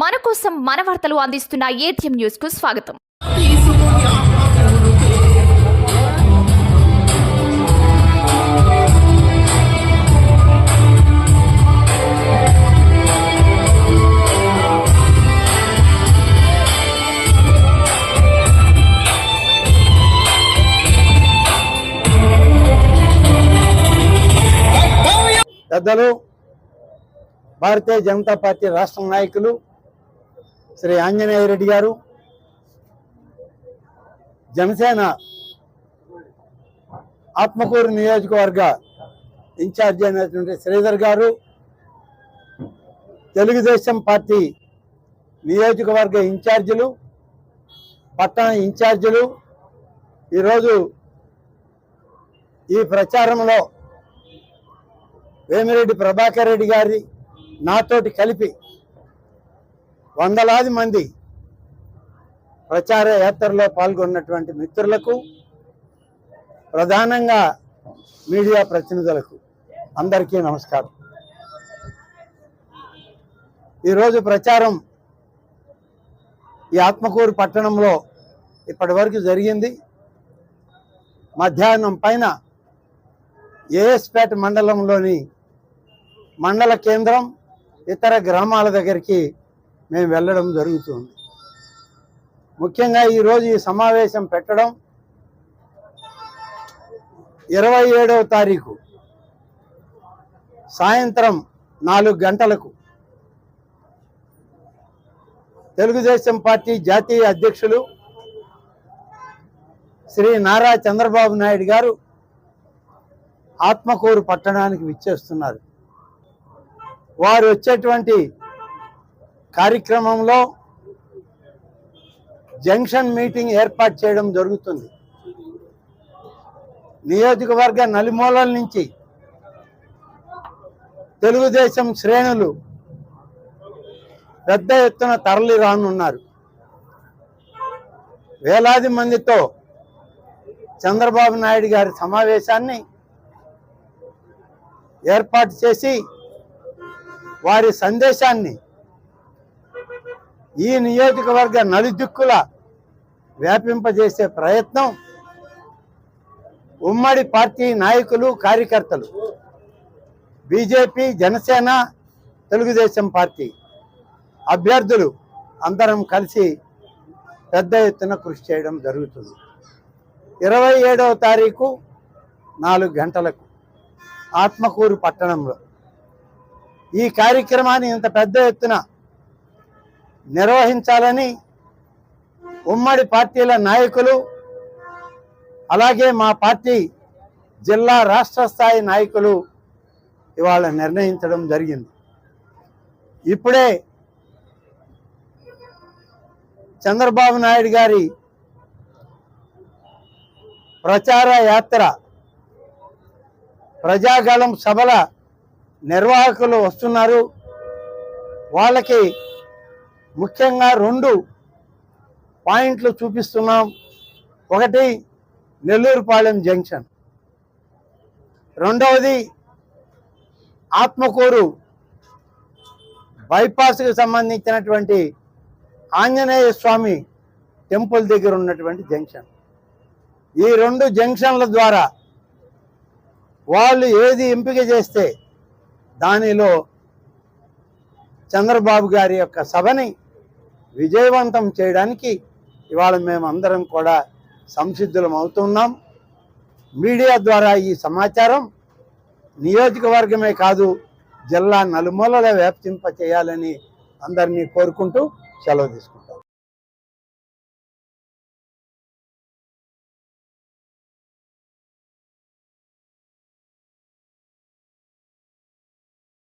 మన కోసం మన వార్తలు అందిస్తున్న ఏటీఎం న్యూస్కు స్వాగతం. పెద్దలు భారతీయ జనతా పార్టీ రాష్ట్ర నాయకులు శ్రీ ఆంజనేయ రెడ్డి గారు జనసేన ఆత్మకూరు నియోజకవర్గ ఇన్ఛార్జి అయినటువంటి శ్రీధర్ గారు తెలుగుదేశం పార్టీ నియోజకవర్గ ఇన్ఛార్జీలు పట్టణ ఇన్ఛార్జీలు ఈరోజు ఈ ప్రచారంలో వేమిరెడ్డి ప్రభాకర్ రెడ్డి గారి నాతోటి కలిపి వందలాది మంది ప్రచార యాత్రలో పాల్గొన్నటువంటి మిత్రులకు ప్రధానంగా మీడియా ప్రతినిధులకు అందరికీ నమస్కారం. ఈరోజు ప్రచారం ఈ ఆత్మకూరు పట్టణంలో ఇప్పటి వరకు జరిగింది. మధ్యాహ్నం పైన ఏఎస్పేట మండలంలోని మండల కేంద్రం ఇతర గ్రామాల దగ్గరికి మేము వెళ్ళడం జరుగుతుంది. ముఖ్యంగా ఈరోజు ఈ సమావేశం పెట్టడం ఇరవై ఏడవ తారీఖు సాయంత్రం నాలుగు గంటలకు తెలుగుదేశం పార్టీ జాతీయ అధ్యక్షులు శ్రీ నారా చంద్రబాబు నాయుడు గారు ఆత్మకూరు పట్టణానికి విచ్చేస్తున్నారు. వారు వచ్చేటువంటి కార్యక్రమంలో జంక్షన్ మీటింగ్ ఏర్పాటు చేయడం జరుగుతుంది. నియోజకవర్గ నలుమూలల నుంచి తెలుగుదేశం శ్రేణులు పెద్ద ఎత్తున తరలి రానున్నారు. వేలాది మందితో చంద్రబాబు నాయుడు గారి సమావేశాన్ని ఏర్పాటు చేసి వారి సందేశాన్ని ఈ నియోజకవర్గ నలుదిక్కుల వ్యాపింపజేసే ప్రయత్నం ఉమ్మడి పార్టీ నాయకులు కార్యకర్తలు బీజేపీ జనసేన తెలుగుదేశం పార్టీ అభ్యర్థులు అందరం కలిసి పెద్ద ఎత్తున కృషి చేయడం జరుగుతుంది. ఇరవై ఏడవ తారీఖు నాలుగు గంటలకు ఆత్మకూరు పట్టణంలో ఈ కార్యక్రమాన్ని ఇంత పెద్ద ఎత్తున నిర్వహించాలని ఉమ్మడి పార్టీల నాయకులు అలాగే మా పార్టీ జిల్లా రాష్ట్ర స్థాయి నాయకులు ఇవాళ నిర్ణయించడం జరిగింది. ఇప్పుడే చంద్రబాబు నాయుడు గారి ప్రచార యాత్ర ప్రజాగళం సభల నిర్వాహకులు వస్తున్నారు. వాళ్ళకి ముఖ్యంగా రెండు పాయింట్లు చూపిస్తున్నాం. ఒకటి నెల్లూరుపాలెం జంక్షన్. రెండవది ఆత్మకూరు బైపాస్కి సంబంధించినటువంటి ఆంజనేయ స్వామి టెంపుల్ దగ్గర ఉన్నటువంటి జంక్షన్. ఈ రెండు జంక్షన్ల ద్వారా వాళ్ళు ఏది ఎంపిక చేస్తే దానిలో చంద్రబాబు గారి యొక్క సభని విజయవంతం చేయడానికి ఇవాళ మేమందరం కూడా సంసిద్ధులం అవుతున్నాం. మీడియా ద్వారా ఈ సమాచారం నియోజకవర్గమే కాదు జిల్లా నలుమూలలో వ్యాప్తింప చేయాలని అందరినీ కోరుకుంటూ సెలవు తీసుకుంటాం